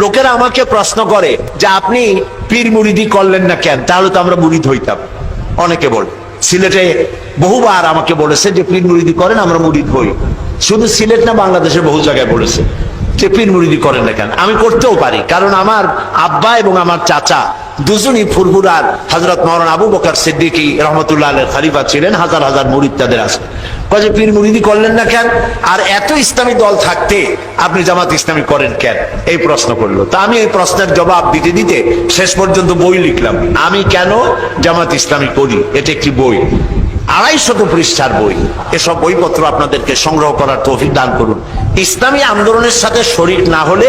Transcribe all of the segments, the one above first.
লোকেরা আমাকে প্রশ্ন করে যে আপনি পীর মুড়িদি করলেন না কেন? তাহলে তো আমরা মুড়িদ হইতাম। অনেকে বলে। সিলেটে বহুবার আমাকে বলেছে যে পীর মুড়িদি করেন, আমরা মুড়িদ হই। শুধু সিলেট না, বাংলাদেশের বহু জায়গায় বলেছে যে পীর মুড়িদি করেন না কেন? আমি করতেও পারি, কারণ আমার আব্বা এবং আমার চাচা দুজনই ফুরফুরার হজরত মৌলানা আবু বকর সিদ্দিকী রহমতুল্লাহ আলের খালিফা ছিলেন। হাজার হাজার মুরিদ তাদের আছে। কাজে পীর মুরিদি করলেন না কেন? আর এত ইসলামী দল থাকতে আপনি জামাত ইসলামী করেন কেন? এই প্রশ্ন করল। তা আমি এই প্রশ্নের জবাব দিতে দিতে শেষ পর্যন্ত বই লিখলাম। আমি কেন জামাত ইসলামী করি? এটা একটি বই। আড়াইশত পৃষ্ঠার বই। এসব বইপত্র আপনাদেরকে সংগ্রহ করার তৌফিক দান করুন। ইসলামী আন্দোলনের সাথে শরিক না হলে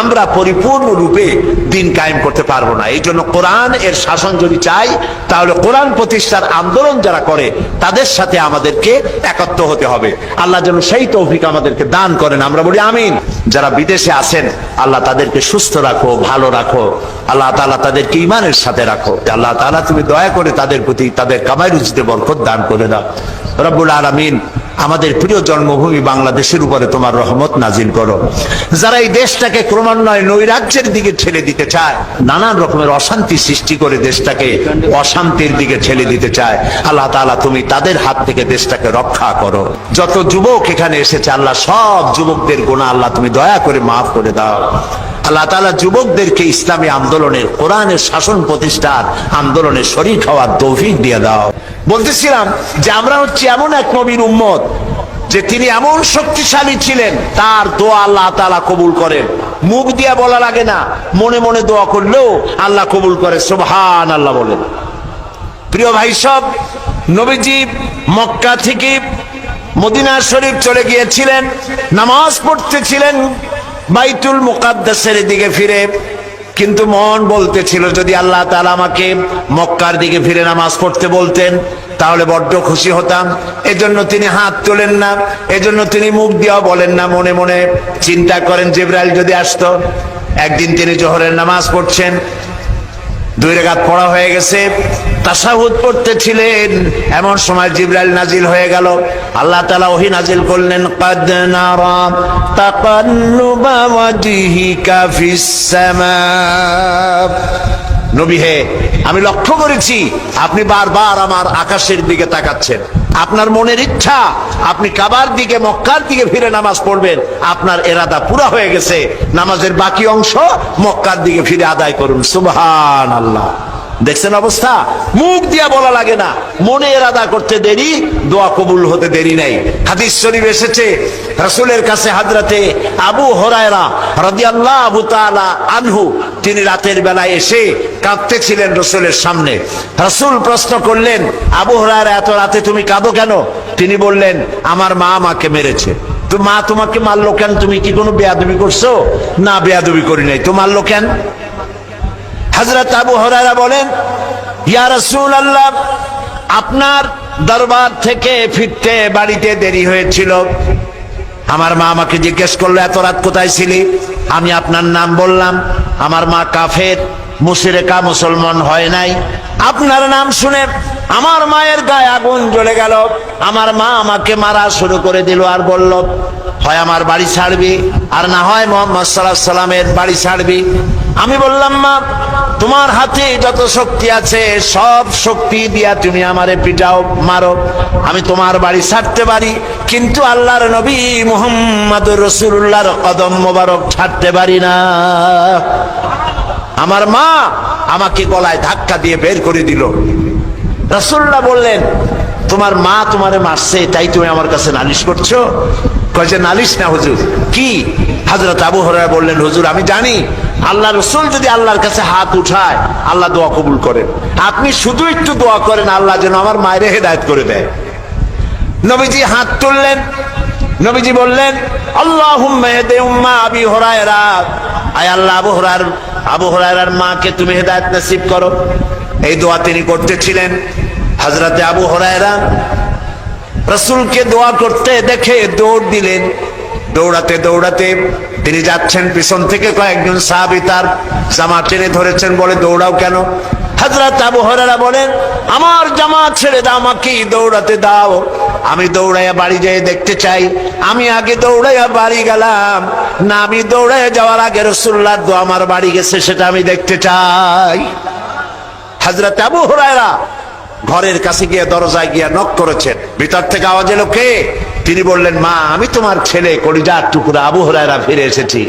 আমরা পরিপূর্ণ রূপে দিন কায়েম করতে পারব না। এই জন্য কোরআন এর শাসন যদি চাই, তাহলে কোরআন প্রতিষ্ঠার আন্দোলন যারা করে, তাদের সাথে আমাদেরকে একত্র হতে হবে। আল্লাহ যেন সেই তৌফিক আমাদেরকে দান করেন। আমরা বলি আমিন। যারা বিদেশে আছেন, আল্লাহ তাদেরকে সুস্থ রাখো, ভালো রাখো। আল্লাহ তাআলা তাদেরকে ইমানের সাথে রাখো। আল্লাহ তাআলা তুমি দয়া করে তাদের প্রতি তাদের কামাই রুচিতে বরকত দান করে দাও। রব্বুল আলামিন আমাদের প্রিয় জন্মভূমি বাংলাদেশের উপরে তোমার রহমত নাজিল করো। যারা এই দেশটাকে ক্রমান্বয়ে নৈরাজ্যের দিকে ঠেলে দিতে চায়, নানান রকমের অশান্তি সৃষ্টি করে দেশটাকে অশান্তির দিকে ঠেলে দিতে চায়, আল্লাহ তালা তুমি তাদের হাত থেকে দেশটাকে রক্ষা করো। যত যুবক এখানে এসেছে, আল্লাহ সব যুবকদের গোনা আল্লাহ তুমি দয়া করে মাফ করে দাও। আল্লাহ তাআলা যুবকদেরকে ইসলামী আন্দোলনের, কোরআনের শাসন প্রতিষ্ঠার আন্দোলনে শরিক হওয়ার তৌফিক দিয়ে দাও। বলতেছিলাম যে আমরা হচ্ছে এমন এক নবীর উম্মত যে তিনি এমন শক্তিশালী ছিলেন, তার দোয়া আল্লাহ তাআলা কবুল করেন। মুখ দিয়া বলা লাগে না, মনে মনে দোয়া করলেও আল্লাহ কবুল করে সুবহান আল্লাহ বলেন। প্রিয় ভাই সব, নবীজি মক্কা থেকে মদিনা শরীফ চলে গিয়েছিলেন, নামাজ পড়তেছিলেন, বাইতুল মুকাদ্দাসের দিকে ফিরে। কিন্তু মন বলতেছিল, যদি আল্লাহ তালা আমাকে মক্কার দিকে ফিরে নামাজ পড়তে বলতেন, তাহলে বড্ড খুশি হতাম। এজন্য তিনি হাত তোলেন না, এজন্য তিনি মুখ দিয়েও বলেন না, মনে মনে চিন্তা করেন, জিব্রাইল যদি আসত, একদিন তিনি জোহরের নামাজ পড়ছেন। দুই রেখাত পড়া হয়ে গেছে তাসাহুদ পড়তেছিলেন। এমন সময় জিব্রাইল নাজিল হয়ে গেল। আল্লাহ তাআলা ওহী নাজিল করলেন, কাদ নারা তাকাল্লুবা ওয়াজহিকা ফিস সামা। নবী হে, আমি লক্ষ্য করেছি, আপনি বারবার আমার আকাশের দিকে তাকাচ্ছেন। আপনার মনের ইচ্ছা, আপনি কাবার দিকে, মক্কার দিকে ফিরে নামাজ পড়বেন। আপনার এরাদা পুরা হয়ে গেছে। নামাজের বাকি অংশ মক্কার দিকে ফিরে আদায় করুন। সুবহান আল্লাহ দেখছেন অবস্থা? মুখ দিয়া বলা লাগে না। মনে এরাদা করতে দেরি, দোয়া কবুল হতে দেরি নাই। হাদিস শরীফ এসেছে, রাসূলের কাছে হাজরাতে আবু হরায়রা রাদিয়াল্লাহু আবু তাআলা আনহু, তিনি রাতের বেলায় এসে কাঁদতেছিলেন রসুলের সামনে। রসুল প্রশ্ন করলেন, আবু হরায়রা, এত রাতে তুমি কাঁদো কেন? তিনি বললেন, আমার মা আমাকে মেরেছে। তো মা তোমাকে মারলো কেন? তুমি কি কোনো বেয়াদবি করছ? না, বেয়াদবি করি নাই। তো মারলো কেন? হজরত আবু হরারা বলেন, ইয়া রসুল আল্লাহ আপনার দরবার থেকে ফিরতে বাড়িতে দেরি হয়েছিল। আমার মা আমাকে জিজ্ঞেস করল, এত রাত কোথায় ছিলি? আমি আপনার নাম বললাম, আমার মা কাফের, মুশরিকা মুসলমান হয় নাই। আপনার নাম শুনে আমার মায়ের গায়ে আগুন জ্বলে গেল। আমার মা আমাকে মারা শুরু করে দিল আর বলল, হয় আমার বাড়ি ছাড়বি, আর না হয় মোহাম্মদ সাল্লাহ সাল্লামের বাড়ি ছাড়বি। আমি বললাম, মা, তোমার হাতে যত শক্তি আছে, সব শক্তি দিয়া তুমি আমারে পিটাও, মারো। আমি তোমার বাড়ি ছাড়তে পারি, কিন্তু আল্লাহর নবী মোহাম্মদ রসুল্লাহর কদম মোবারক ছাড়তে পারি না। আমার মা আমাকে গলায় ধাক্কা দিয়ে বের করে দিল। রসুল্লাহ বললেন, তোমার মা তোমারে মারছে, তাই তুমি আমার কাছে নালিশ করছ? কয় যে, নালিশ না হুজুর। কি? হাজরত আবু হরারা বললেন, হুজুর, আমি জানি। আল্লাহ রসুল যদি আল্লাহর কাছে হাত উঠায়, আল্লাহ দোয়া কবুল করেন। আপনি শুধু একটু দোয়া করেন, আল্লাহ যেন আমার মায়ের হেদায়ত করে দেয়। নবীজি হাত তুললেন। নবীজি বললেন আল্লাহ আবি হরায়রা। আয় আল্লাহ, আবু হরার আবু হরায়রার মাকে তুমি হেদায়ত নসিব করো। এই দোয়া তিনি করতেছিলেন। হজরতে আবু হরায়রা রসুলকে দোয়া করতে দেখে দৌড় দিলেন। দৌড়াতে দৌড়াতে তিনি যাচ্ছেন পিছন থেকে কয়েকজন সাহাবি তার জামা টেনে ধরেছেন, বলে দৌড়াও কেন? হাজরত আবু হরারা বলেন, আমার জামা ছেড়ে দাও আমাকে, দৌড়াতে দাও। আমি দৌড়াইয়া বাড়ি যেয়ে দেখতে চাই। আমি আগে দৌড়াইয়া বাড়ি গেলাম। না, আমি দৌড়াইয়া যাওয়ার আগে রসুল্লাহ দো আমার বাড়ি গেছে, সেটা আমি দেখতে চাই। হাজরত আবু হুরায়রা ঘরের কাছে গিয়ে দরজায় গিয়ে নক করেছেন। ভিতর থেকে আওয়াজ এলো, কে? তিনি বললেন, মা, আমি তোমার ছেলে, কলিজার টুকুরা, আবু হরাইরা ফিরে এসেছি।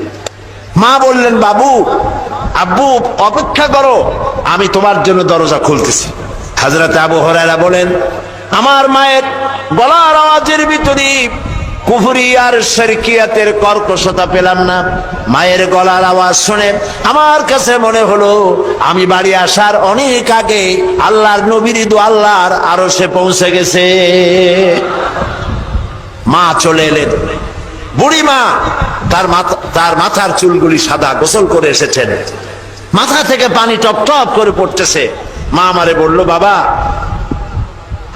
মা বললেন, বাবু, আব্বু, অপেক্ষা করো, আমি তোমার জন্য দরজা খুলতেছি। হাজরাতে আবু হরাইরা বলেন, আমার মায়ের গলার আওয়াজের ভিতরে কুফরি আর শরকিয়াতের কর্কশতা পেলাম না। মায়ের গলার আওয়াজ শুনে আমার কাছে মনে হলো, আমি বাড়ি আসার অনেক আগে আল্লাহর নবীর দু আল্লাহর আরও সে পৌঁছে গেছে। মা চলে এলেন। বুড়ি মা তার মাথা, তার মাথার চুলগুলি সাদা গোসল করে এসেছেন। মাথা থেকে পানি টপ টপ করে পড়তেছে। মা আমারে বলল, বাবা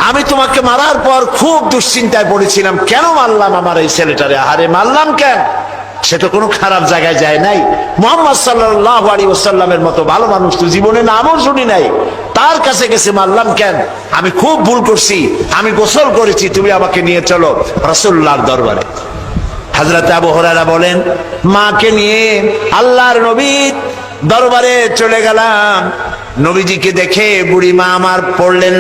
আমি তোমাকে মারার পর খুব দুশ্চিন্তায় পড়েছিলাম। কেন মারলাম আমার এই ছেলেটারে? আহারে, মারলাম কেন? সে তো কোনো খারাপ জায়গায় যায় নাই। মোহাম্মদ সাল্লাহ আলী ওসাল্লামের মতো ভালো মানুষ তো জীবনে নামও শুনি নাই। তার কাছে গেছে, মারলাম কেন? আমি খুব ভুল করছি, আমি গোসল করেছি, তুমি আমাকে নিয়ে চলো রসুল্লাহর দরবারে। হাজরত আবু হরারা বলেন, মাকে নিয়ে আল্লাহর নবী দরবারে চলে গেলাম। নবীজিকে দেখে বুড়ি মা আমার পড়লেন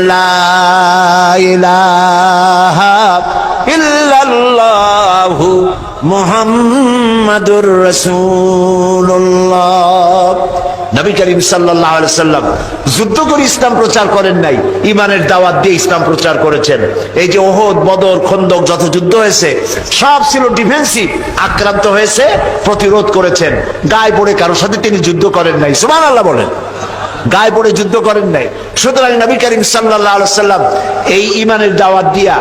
ইল্লাল্লাহু মুহাম্মাদুর রাসূলুল্লাহ। নবী করিম আলাইহি সাল্লাম যুদ্ধ করে ইসলাম প্রচার করেন নাই ইমানের দাওয়াত দিয়ে ইসলাম প্রচার করেছেন। এই যে ওহদ, বদর, খন্দক যত যুদ্ধ হয়েছে, সব ছিল ডিফেন্সিভ, আক্রান্ত হয়েছে, প্রতিরোধ করেছেন। গায়ে পড়ে কারোর সাথে তিনি যুদ্ধ করেন নাই। সুবহানাল্লাহ বলেন। গায়ে পড়ে যুদ্ধ করেন নাই। সুতরাং নবী করিম সাল্লাম এই ইমানের দাওয়াত দিয়া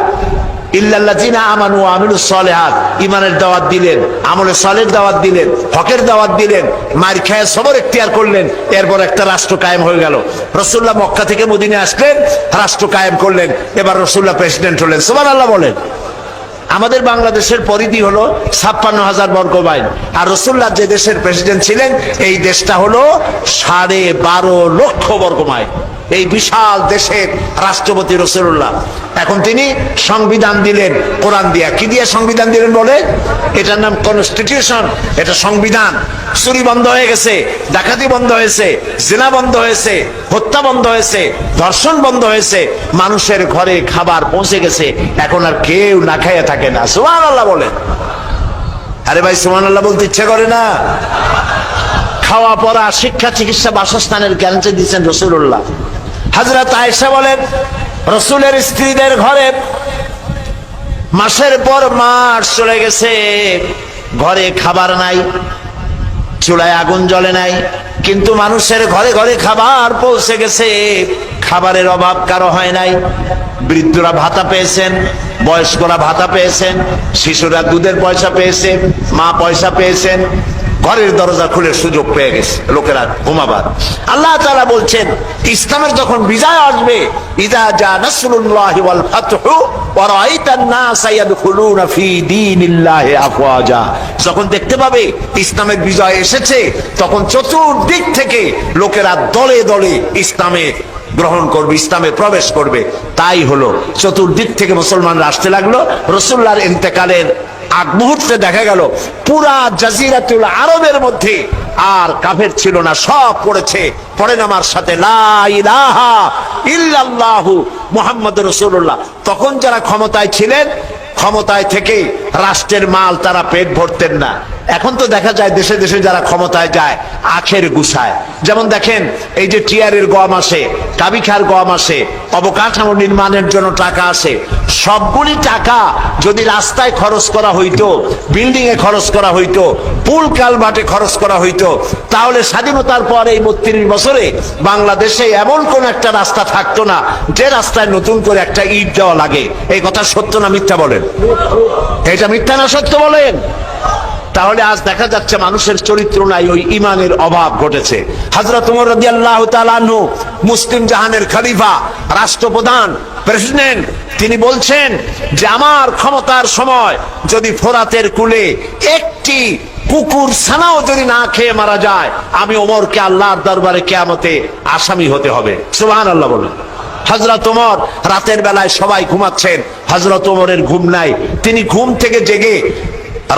ইল্লাল্লাযিনা দিলেন দাওয়াত দিলেন, হকের দাওয়াত দিলেন করলেন, এরপর একটা রাষ্ট্র কায়েম হয়ে গেল। মক্কা থেকে মদিনে আসলেন, রাষ্ট্র কায়েম করলেন, এবার রসুল্লাহ প্রেসিডেন্ট হলেন। সুবহানাল্লাহ বলেন। আমাদের বাংলাদেশের পরিধি হলো ছাপ্পান্ন হাজার বর্গ মাইল। আর রসুল্লাহ যে দেশের প্রেসিডেন্ট ছিলেন, এই দেশটা হলো সাড়ে বারো লক্ষ বর্গ মাইল। এই বিশাল দেশের রাষ্ট্রপতি রসুল্লাহ এখন তিনি সংবিধান দিলেন, কোরআন দিয়া। কি দিয়ে সংবিধান দিলেন বলে? এটার নাম কনস্টিটিউশন এটা সংবিধান। চুরি বন্ধ হয়ে গেছে, ডাকাতি বন্ধ হয়েছে, জেনা বন্ধ হয়েছে, হত্যা বন্ধ হয়েছে, ধর্ষণ বন্ধ হয়েছে, মানুষের ঘরে খাবার পৌঁছে গেছে, এখন আর কেউ না খাইয়া থাকে। না সুমান আল্লাহ বলেন। আরে ভাই সুমান আল্লাহ বলতে ইচ্ছা করে না। খাওয়া, পড়া, শিক্ষা, চিকিৎসা, বাসস্থানের গ্যারান্টি দিচ্ছেন রসুল্লাহ হাজরত আয়েশা বলেন, রসুলের স্ত্রীদের ঘরে মাসের পর মাস চলে গেছে। ঘরে খাবার নাই, চুলায় আগুন জ্বলে নাই, কিন্তু মানুষের ঘরে ঘরে খাবার পৌঁছে গেছে। খাবারের অভাব কারও হয় নাই, বৃদ্ধরা ভাতা পেয়েছেন। বয়স্করা ভাতা পেয়েছেন, শিশুরা দুধের পয়সা পেয়েছে, মা পয়সা পেয়েছেন, ঘরের দরজা খুলে সুযোগ পেয়ে গেছে, লোকেরা ঘুমাবার। আল্লাহ তাআলা বলছেন, ইসলামের যখন বিজয় আসবে, ইদা জা নাসরুল্লাহি ওয়াল ফাতহু, ওয়া রাআইতান নাসা ইয়াদখুলুনা ফি দীনিল্লাহি আফওয়াজা। যখন দেখতে পাবে ইসলামের বিজয় এসেছে, তখন চতুর্দিক থেকে লোকেরা দলে দলে ইসলামে গ্রহণ করবে, ইসলামে প্রবেশ করবে। তাই হলো, চতুর্দিক থেকে মুসলমানরা আসতে লাগল। রসুল্লার ইন্তেকালের আগ মুহূর্তে দেখা গেল, পুরা জাজিরাতুল আরবের মধ্যে আর কাফের ছিল না, সব পড়েছে। পড়েন আমার সাথে মুহাম্মদ রাসূলুল্লাহ। তখন যারা ক্ষমতায় ছিলেন, ক্ষমতায় থেকে রাষ্ট্রের মাল তারা পেট ভরতেন না। এখন তো দেখা যায় দেশে দেশে যারা ক্ষমতায় যায়, আখের গুছায়। যেমন দেখেন, এই যে টিয়ারের গম আসে কাবিখার গম আসে, অবকাঠামো নির্মাণের জন্য টাকা আসে। সবগুলি টাকা যদি রাস্তায় খরচ করা হইতো বিল্ডিং এ খরচ করা হইতো, পুল কালভার্টে খরচ করা হইতো, তাহলে স্বাধীনতার পর এই বত্রিশ বছরে বাংলাদেশে এমন কোন একটা রাস্তা থাকতো না, যে রাস্তায় নতুন করে একটা ইট দেওয়া লাগে। এই কথা সত্য না মিথ্যা বলেন? এটা মিথ্যা না সত্য বলেন? তাহলে আজ দেখা যাচ্ছে মানুষের চরিত্র নাই, ওই ইমানের অভাব ঘটেছে। হাজরত তাআলা আনহু, মুসলিম জাহানের খলিফা, রাষ্ট্রপ্রধান, প্রেসিডেন্ট, তিনি বলছেন যে আমার ক্ষমতার সময় যদি ফোরাতের কুলে একটি কুকুর ছানাও যদি না খেয়ে মারা যায়, আমি ওমরকে আল্লাহর দরবারে কেয়ামতে আসামি হতে হবে। সুবহানাল্লাহ বলেন। হজরত ওমর রাতের বেলায় সবাই ঘুমাচ্ছেন। হজরত ওমরের ঘুম নাই। তিনি ঘুম থেকে জেগে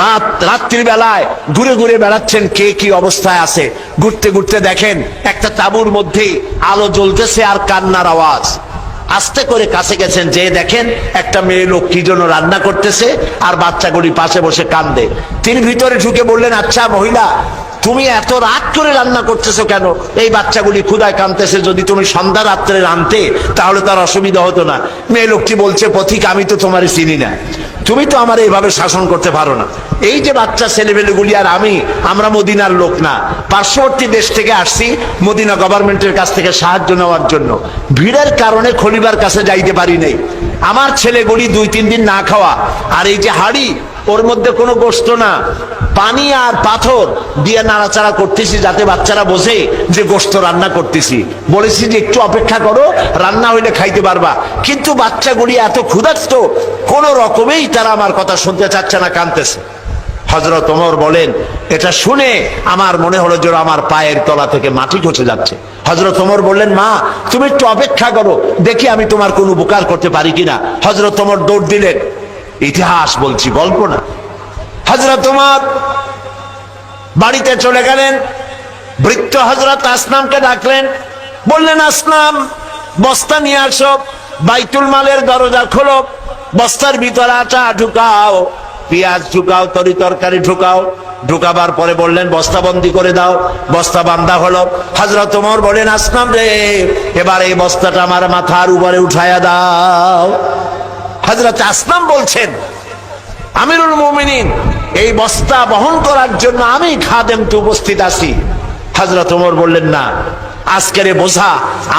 রাত, রাত্রির বেলায় ঘুরে ঘুরে বেড়াচ্ছেন কে কি অবস্থায় আছে। ঘুরতে ঘুরতে দেখেন একটা তাঁবুর মধ্যে আলো জ্বলতেছে আর কান্নার আওয়াজ। আস্তে করে কাছে গেছেন, যে দেখেন একটা মেয়ে লোক কি জন্য রান্না করতেছে আর বাচ্চাগুলি পাশে বসে কান্দে। তিনি ভিতরে ঢুকে বললেন আচ্ছা মহিলা তুমি এত রাত করে রান্না করতেছো কেন? এই বাচ্চাগুলি ক্ষুদায় কাঁদতেছে, যদি তুমি সন্ধ্যা রাত্রে রানতে তাহলে তার অসুবিধা হতো না। মেয়ে লোকটি বলছে, পথিক, আমি তো তোমার চিনি না। তুমি তো আমার এইভাবে শাসন করতে পারো না। এই যে বাচ্চা ছেলেমেয়েগুলি আর আমি, আমরা মদিনার লোক না। পার্শ্ববর্তী দেশ থেকে আসছি, মদিনা গভর্নমেন্টের কাছ থেকে সাহায্য নেওয়ার জন্য। ভিড়ের কারণে খলিবার কাছে যাইতে পারি নাই। আমার ছেলেগুলি দুই, তিন দিন না খাওয়া। আর এই যে হাড়ি, ওর মধ্যে কোনো গোস্ত না। পানি আর পাথর দিয়ে নাড়াচাড়া করতেছি যাতে বাচ্চারা বোঝে যে গোস্ত রান্না করতেছি। বলেছি যে একটু অপেক্ষা করো, রান্না হইলে খাইতে পারবা। কিন্তু বাচ্চাগুলি এত ক্ষুধার্ত, কোন রকমেই তারা আমার কথা শুনতে চাচ্ছে না, কানতেছে। হজরত ওমর বলেন, এটা শুনে আমার মনে হলো যে আমার পায়ের তলা থেকে মাটি খসে যাচ্ছে। হজরত ওমর বললেন, মা, তুমি একটু অপেক্ষা করো, দেখি আমি তোমার কোনো উপকার করতে পারি কিনা। হজরত ওমর দৌড় দিলেন। ইতিহাস বলছি, গল্প না। হজরত ওমর বাড়িতে চলে গেলেন। বৃত্ত হজরত আসনামকে ডাকলেন। বললেন আসনাম বস্তা নিয়ে আসো, বাইতুল মালের দরজা খোলো, বস্তার ভিতরে আটা ঢুকাও, পেঁয়াজ ঢুকাও, তরি তরকারি ঢুকাও। ঢুকাবার পরে বললেন, বস্তা বন্দি করে দাও, বস্তা বান্ধা হলো। হজরত তোমার বলেন আসলাম রে, এবার এই বস্তাটা আমার মাথার উপরে উঠায়া দাও। হজরত আসলাম বলছেন আমিরুল মুমিনিন, এই বস্তা বহন করার জন্য আমি খাদেমতে উপস্থিত আছি। হজরত ওমর বললেন, না, আজকের বোঝা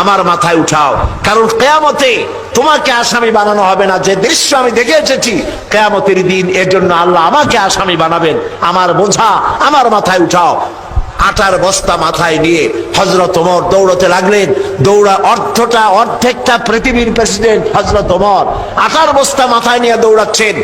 আমার মাথায় উঠাও। কারণ কেয়ামতে তোমাকে আসামি বানানো হবে না। যে দৃশ্য আমি দেখে এসেছি, কেয়ামতের দিন এর জন্য আল্লাহ আমাকে আসামি বানাবেন। আমার বোঝা আমার মাথায় উঠাও। আটার বস্তা মাথায় নিয়ে হজরত ওমর দৌড়তে লাগলেন। দৌড়া অর্ধটা অর্ধেকটা পৃথিবীর প্রেসিডেন্ট হজরত ওমর আটার বস্তা মাথায় নিয়ে দৌড়াচ্ছেন।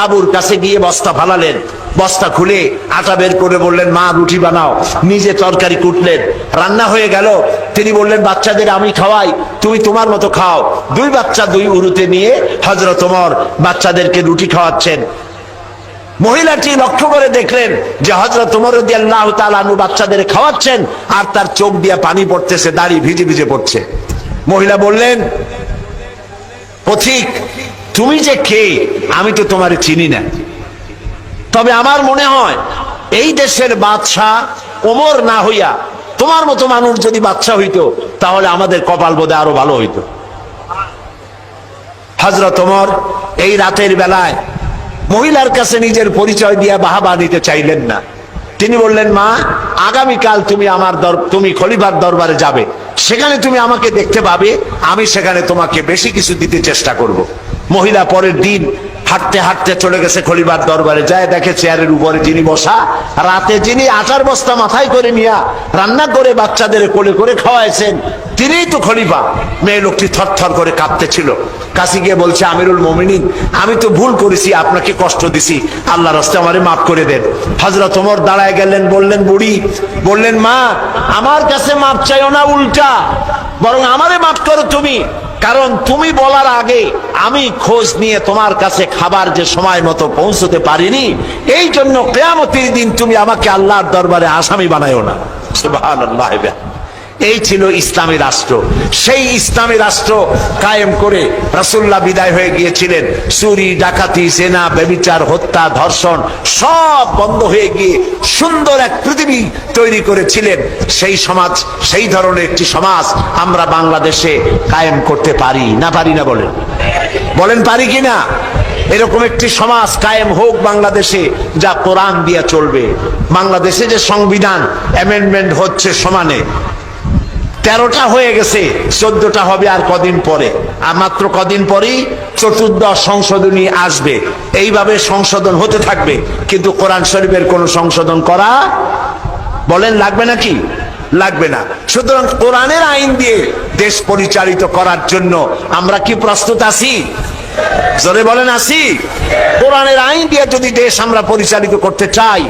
তাবুর কাছে গিয়ে বস্তা ফালালেন। বস্তা খুলে আটা বের করে বললেন, মা, রুটি বানাও। নিজে তরকারি কুটলেন। রান্না হয়ে গেল। তিনি বললেন, বাচ্চাদের আমি খাওয়াই, তুমি তোমার মতো খাও। দুই বাচ্চা দুই উরুতে নিয়ে হজরত ওমর বাচ্চাদেরকে রুটি খাওয়াচ্ছেন। মহিলাটি লক্ষ্য করে দেখলেন যে হজরত আল্লাহ বাচ্চাদের খাওয়াচ্ছেন আর তার চোখ দিয়ে পানি পড়তেছে, দাড়ি ভিজে ভিজে পড়ছে। মহিলা বললেন, পথিক তুমি যে কে, আমি তো তোমারে চিনি না। তবে আমার মনে হয়, এই দেশের বাদশাহ ওমর না হইয়া, তোমার মতো মানুষ যদি বাচ্চা হইতো, তাহলে আমাদের কপাল বোধে আরও ভালো হইতো। হজরত ওমর এই রাতের বেলায় মহিলার কাছে নিজের পরিচয় দিয়ে বাহাবা নিতে চাইলেন না। তিনি বললেন, মা, আগামীকাল তুমি আমার তুমি খলিফার দরবারে যাবে। সেখানে তুমি আমাকে দেখতে পাবে, আমি সেখানে তোমাকে বেশি কিছু দিতে চেষ্টা করব। মহিলা পরের দিন হাঁটতে হাঁটতে চলে গেছে খলিফার দরবারে। যায় দেখে চেয়ারের উপরে যিনি বসা, রাতে যিনি আটার বস্তা মাথায় করে নিয়া রান্না করে বাচ্চাদের কোলে করে খাওয়াইছেন, তিনিই তো খলিফা। মেয়ে লোকটি থরথর করে কাঁপতেছিল কাছে গিয়ে বলছে, আমিরুল মমিনিন, আমি তো ভুল করেছি, আপনাকে কষ্ট দিছি। আল্লাহ রাস্তে আমারে মাফ করে দেন। হজরত ওমর দাঁড়ায় গেলেন, বললেন, বুড়ি। বললেন, মা, আমার কাছে মাপ চাইও না উল্টা, বরং আমারে মাফ করো তুমি। কারণ তুমি বলার আগে আমি খোঁজ নিয়ে তোমার কাছে খাবার যে সময় মতো পৌঁছতে পারিনি, এই জন্য কেয়ামতির দিন তুমি আমাকে আল্লাহর দরবারে আসামি বানায়ও না। সুবহানাল্লাহ এই ছিল ইসলামী রাষ্ট্র। সেই ইসলামী রাষ্ট্র কায়েম করে রাসুল্লাহ বিদায় হয়ে গিয়েছিলেন। চুরি, ডাকাতি সেনা বেবিচার হত্যা, ধর্ষণ সব বন্ধ হয়ে গিয়ে সুন্দর এক পৃথিবী তৈরি করেছিলেন। সেই সমাজ, সেই ধরনের একটি সমাজ আমরা বাংলাদেশে কায়েম করতে পারি না পারি না বলেন। বলেন পারি কি না? এরকম একটি সমাজ কায়েম হোক বাংলাদেশে যা কোরআন দিয়ে চলবে। বাংলাদেশে যে সংবিধান অ্যামেন্ডমেন্ট হচ্ছে সমানে। তেরোটা হয়ে গেছে, চোদ্দটা হবে আর কদিন পরে। আর মাত্র কদিন পরেই চতুর্দশ সংশোধনী আসবে। এইভাবে সংশোধন হতে থাকবে, কিন্তু কোরআন শরীফের কোন সংশোধন করা বলেন লাগবে নাকি? লাগবে না। সুতরাং কোরআনের আইন দিয়ে দেশ পরিচালিত করার জন্য আমরা কি প্রস্তুত আছি? জোরে বলেন, আছি। কোরআনের আইন দিয়ে যদি দেশ আমরা পরিচালিত করতে চাই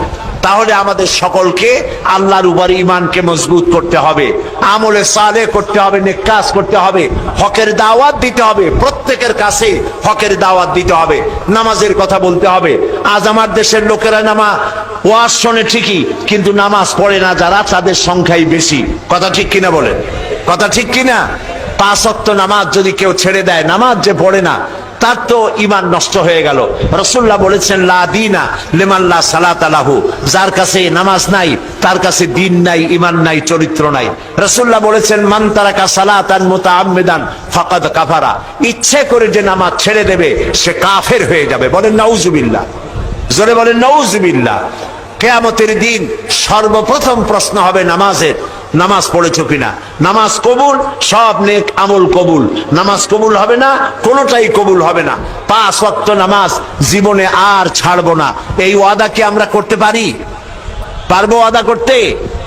তাহলে আমাদের সকলকে আল্লাহর উপর ইমানকে মজবুত করতে হবে, আমলে সালে করতে হবে নেকাজ করতে হবে, হকের দাওয়াত দিতে হবে, প্রত্যেকের কাছে হকের দাওয়াত দিতে হবে, নামাজের কথা বলতে হবে। আজ আমার দেশের লোকেরা নামা ওয়াজ শোনে ঠিকই, কিন্তু নামাজ পড়ে না যারা, তাদের সংখ্যাই বেশি। কথা ঠিক কিনা বলেন? কথা ঠিক কিনা? পাঁচ অক্ত নামাজ যদি কেউ ছেড়ে দেয়, নামাজ যে পড়ে না তার তো ইমান নষ্ট হয়ে গেল। রসুল্লাহ বলেছেন, লা দিনা লেমাল্লা সালাত আলাহু যার কাছে নামাজ নাই, তার কাছে দিন নাই ইমান নাই, চরিত্র নাই। রসুল্লাহ বলেছেন, মান তারাকা সালাতান মুতাআম্মিদান ফাকাদ কাফারা। ইচ্ছে করে যে নামাজ ছেড়ে দেবে, সে কাফের হয়ে যাবে। বলেন, নাউজুবিল্লাহ। জোরে বলেন, নাউজুবিল্লাহ। কেয়ামতের দিন সর্বপ্রথম প্রশ্ন হবে নামাজের নামাজ পড়েছো কিনা? নামাজ কবুল? সব নেক আমল কবুল। নামাজ কবুল হবে না, কোনোটাই কবুল হবে না। পাঁচ ওয়াক্ত নামাজ জীবনে আর ছাড়বো না। এই ওয়াদা কি আমরা করতে পারি? পারব ওয়াদা করতে?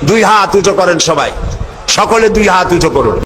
দুই হাত উঁচু করেন সবাই। সকলে দুই হাত উঁচু করুন।